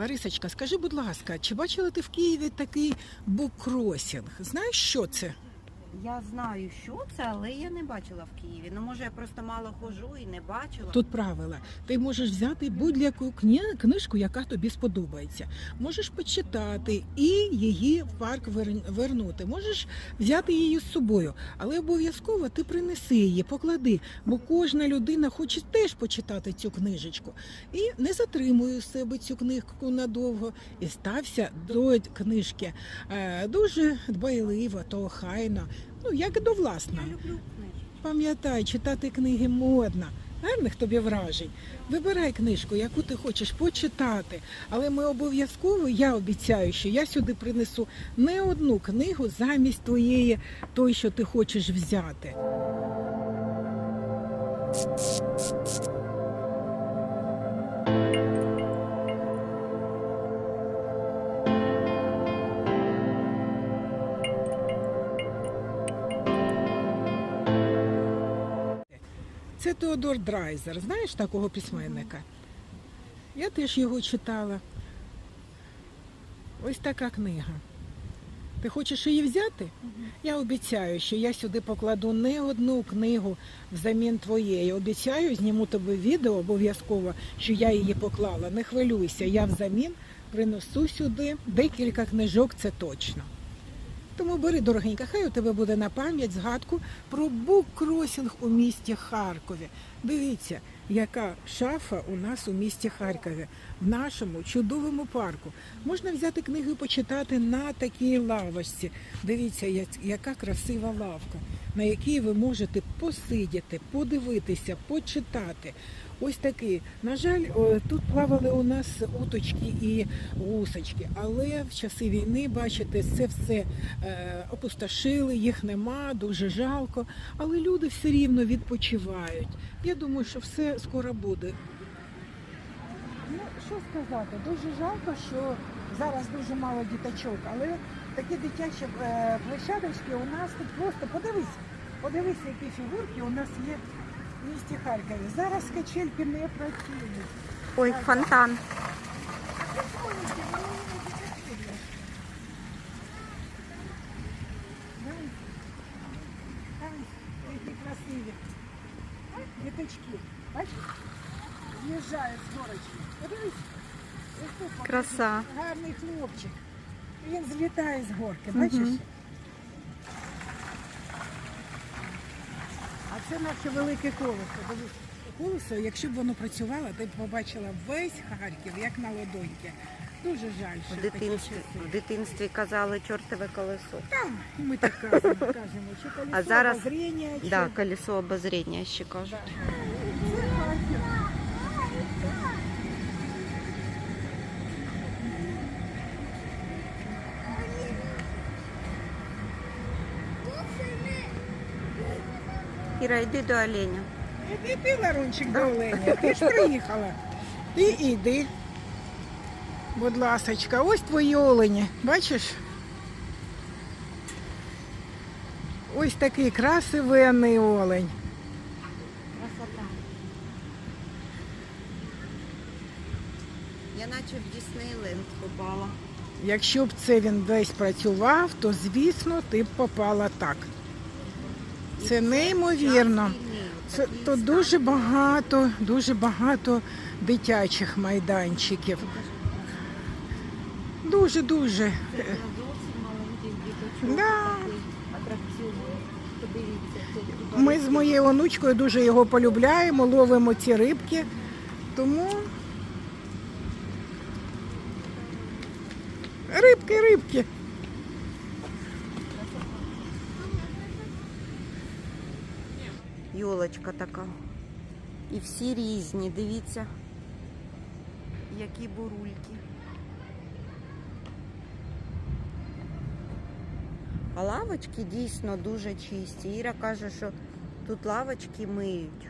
Ларисочка, скажи, будь ласка, чи бачила ти в Києві такий букросінг? Знаєш, що це? Я знаю, що це, але я не бачила в Києві. Ну, може, я просто мало ходжу і не бачила. Тут правила. Ти можеш взяти будь-яку книжку, яка тобі сподобається. Можеш почитати і її в парк вернути. Можеш взяти її з собою, але обов'язково ти принеси її, поклади, бо кожна людина хоче теж почитати цю книжечку. І не затримуй себе цю книжку надовго і стався до книжки е, дуже дбайливо, то охайно, ну як до люблю. Пам'ятай, читати книги модно. Гарних тобі вражень. Вибирай книжку, яку ти хочеш почитати. Але ми обов'язково, я обіцяю, що я сюди принесу не одну книгу замість твоєї, той, що ти хочеш взяти. Це Теодор Драйзер. Знаєш такого письменника? Я теж його читала. Ось така книга. Ти хочеш її взяти? Я обіцяю, що я сюди покладу не одну книгу взамін твоєї. Обіцяю, зніму тобі відео обов'язково, що я її поклала. Не хвилюйся, я взамін принесу сюди декілька книжок, це точно. Тому бери, дорогенька, хай у тебе буде на пам'ять згадку про буккросінг у місті Харкові. Дивіться, яка шафа у нас у місті Харкові, в нашому чудовому парку. Можна взяти книгу і почитати на такій лавочці. Дивіться, яка красива лавка, на якій ви можете посидіти, подивитися, почитати. Ось такий. На жаль, тут плавали у нас уточки і гусочки, але в часи війни, бачите, це все е, опустошили, їх нема, дуже жалко. Але люди все рівно відпочивають. Я думаю, що все скоро буде. Ну, що сказати, дуже жалко, що зараз дуже мало діточок, але такі дитячі е, площадочки у нас тут просто подивись, подивись, які фігурки у нас є в місті Харкові. Зараз качельки не працюють. Ой, фонтан. Дивись. Дивись, які красиві. А, Діточки, бачиш? З'їжджають з горочки. Подивись. Ось тут покажи. Краса. Гарний хлопчик. Він злітає з горки, бачиш? А Це наше велике колесо. Колесо, якщо б воно працювало, ти б побачила весь Харків, як на ладоньки. Дуже жаль, що В дитинстві, в дитинстві казали чортове колесо. Так, ми так кажемо, кажемо, що колесо А зараз- обозріння, чи- Да, колесо обозріння ще кажуть. Це Іра, йди до оленя. Іди ти, Ларунчик, до Олені. Ти ж приїхала. Ти іди. Будь ласочка, ось твої олені. Бачиш? Ось такий красивенний олень. Красота. Я наче в Діснейленд попала. Якщо б це він весь працював, то звісно ти б попала так. Це неймовірно. Це то дуже багато, дуже багато дитячих майданчиків. Дуже дуже. Да. Ми з моєю онучкою дуже його полюбляємо, ловимо ці рибки. Тому рибки, рибки. Йолочка така. І всі різні, дивіться, які бурульки. А лавочки дійсно дуже чисті. Іра каже, що тут лавочки миють.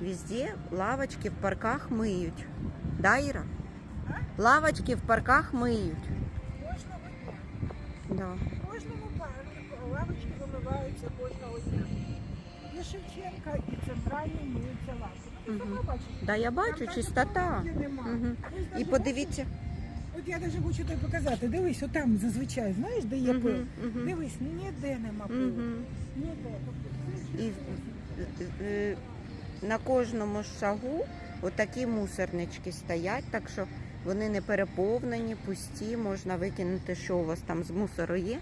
Везде лавочки в парках миють. Да, Іра? Лавочки в парках миють. Да. Кожному лавочки вимиваються кожного дня. І Шевченка, і центральний миються лавки. Мгм. Да, я бачу, чистота. Мгм. І подивіться, От я навіть хочу тобі показати. Дивись, отам зазвичай, знаєш, де є пил? Мгм, мгм. Дивись, ніде нема пилу. Мгм. Ніде. І е, е, на кожному шагу отакі мусорнички стоять, так що вони не переповнені, пусті, можна викинути, що у вас там з мусору є.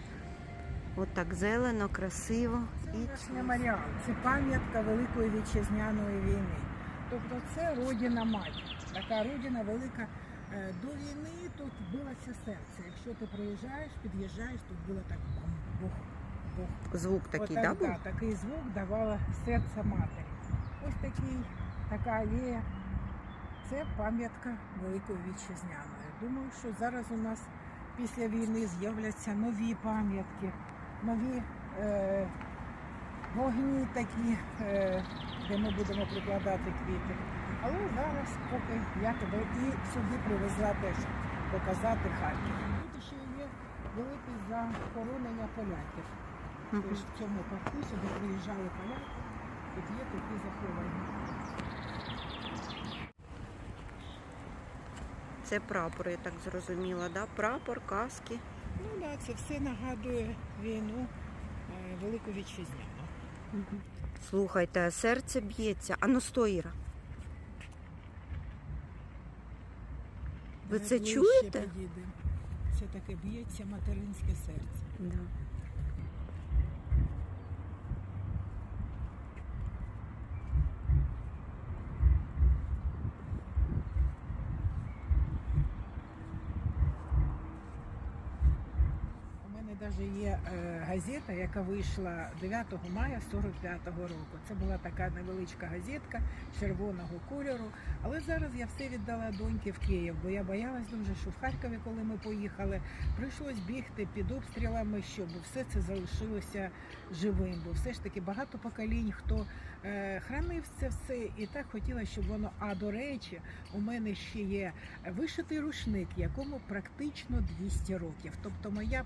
От так зелено, красиво. Це наш меморіал, це пам'ятка Великої вітчизняної війни. Тобто це родина мать. Така родина велика. Е, До війни тут було це серце. Якщо ти приїжджаєш, під'їжджаєш, тут було так бам, бух, бух. звук такий, Отак, да, був? да, такий звук давало серце матері. Ось такий, така алея. Це пам'ятка Великої вітчизняної. Думаю, що зараз у нас після війни з'являться нові пам'ятки, нові е, вогні такі, е, де ми будемо прикладати квіти. Але зараз, поки я тебе і сюди привезла теж показати Харків. Тут ще є велике захоронення поляків. Тож в цьому парку сюди приїжджали поляки, тут є такі заховані. Це прапор, я так зрозуміла, да? Прапор, каски. Ну да, це все нагадує війну е, Велику Вітчизняну. Слухайте, серце б'ється. А ну сто, Іра. Ви це чуєте? Поїде. Це таке б'ється материнське серце. Да. Навіть є е, газета, яка вийшла 9 мая 45-го року. Це була така невеличка газетка червоного кольору. Але зараз я все віддала доньки в Київ, бо я боялась дуже, що в Харкові, коли ми поїхали, прийшлось бігти під обстрілами, щоб все це залишилося живим. Бо все ж таки багато поколінь, хто е, хранив це все, і так хотіла, щоб воно. А до речі, у мене ще є вишитий рушник, якому практично 200 років. Тобто моя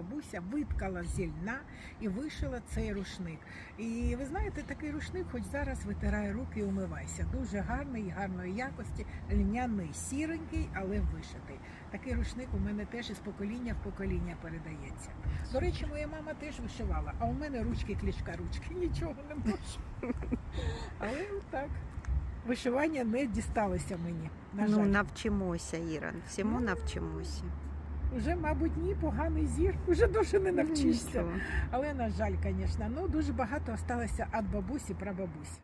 прапрабабуся виткала зі льна і вишила цей рушник. І ви знаєте, такий рушник, хоч зараз витирає руки і умивайся. Дуже гарний, гарної якості, льняний, сіренький, але вишитий. Такий рушник у мене теж із покоління в покоління передається. До речі, моя мама теж вишивала, а у мене ручки клічка ручки, нічого не можу. Але так. Вишивання не дісталося мені. На жаль. Ну, навчимося, Іра. Всьому Ну, навчимося. Уже, мабуть, ні, поганий зір, уже дуже не навчишся. Нічого. Але, на жаль, звісно, ну дуже багато осталося від бабусі, прабабусі.